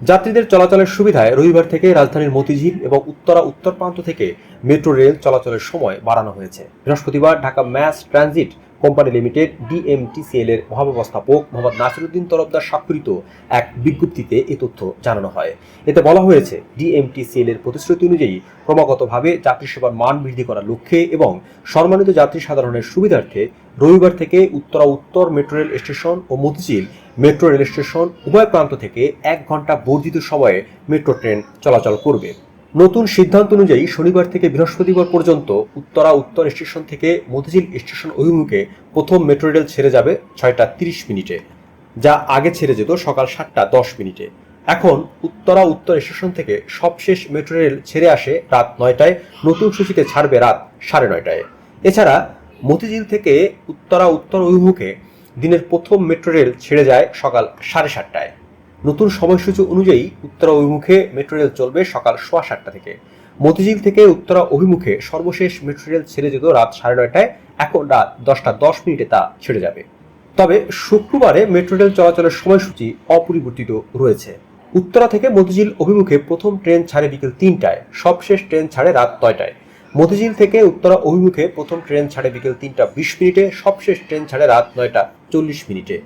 যাত্রীদের চলাচলের সুবিধায় রবিবার থেকে রাজধানীর মতিঝিল এবং উত্তরা উত্তর প্রান্ত থেকে মেট্রো রেল চলাচলের সময় বাড়ানো হয়েছে। বৃহস্পতিবার Dhaka mass transit company limited, DMTCL এর মহাব্যবস্থাপক মোহাম্মদ নাসিরুদ্দিন তরফদার স্বাক্ষরিত এক বিজ্ঞপ্তিতে এ তথ্য জানানো হয়। এতে বলা হয়েছে, ডিএমটিসিএল এর প্রতিশ্রুতি অনুযায়ী ক্রমাগতভাবে যাত্রী সেবার মান বৃদ্ধি করার লক্ষ্যে এবং সম্মানিত যাত্রী সাধারণের সুবিধার্থে রবিবার থেকে Uttara Uttar metro rail station ও মতিঝিল মেট্রো রেল স্টেশন উভয় প্রান্ত থেকে এক ঘণ্টা বর্ধিত সময়ে মেট্রো ট্রেন চলাচল করবে। নতুন সিদ্ধান্ত অনুযায়ী শনিবার থেকে বৃহস্পতিবার পর্যন্ত উত্তরা উত্তর স্টেশন থেকে মতিঝিল স্টেশন অভিমুখে প্রথম মেট্রো রেল ছেড়ে যাবে ছয়টা তিরিশ মিনিটে, যা আগে ছেড়ে যেত সকাল সাতটা দশ মিনিটে। এখন উত্তরা উত্তর স্টেশন থেকে সবশেষ মেট্রো রেল ছেড়ে আসে রাত নয়টায়, নতুন সূচিতে ছাড়বে রাত সাড়ে নয়টায়। এছাড়া মতিঝিল থেকে উত্তরা উত্তর অভিমুখে দিনের প্রথম মেট্রো রেল ছেড়ে যায় সকাল সাড়ে সাতটায়। নতুন সময়সূচি অনুযায়ী উত্তরা অভিমুখে মেট্রো রেল চলবে সকাল সোয়া সাতটা থেকে। মতিঝিল থেকে উত্তরা অভিমুখে সর্বশেষ মেট্রো রেল ছেড়ে যেত রাত সাড়ে নয়টায়, এখন রাত দশটা দশ মিনিটে তা ছেড়ে যাবে। তবে শুক্রবারে মেট্রো রেল চলাচলের সময়সূচি অপরিবর্তিত রয়েছে। উত্তরা থেকে মতিঝিল অভিমুখে প্রথম ট্রেন ছাড়ে বিকেল তিনটায়, সবশেষ ট্রেন ছাড়ে রাত নয়টায়। মতিঝিল থেকে উত্তরা অভিমুখে প্রথম ট্রেন ছাড়ে বিকেল তিনটা বিশ মিনিটে, সবশেষ ট্রেন ছাড়ে রাত নয়টা চল্লিশ মিনিটে।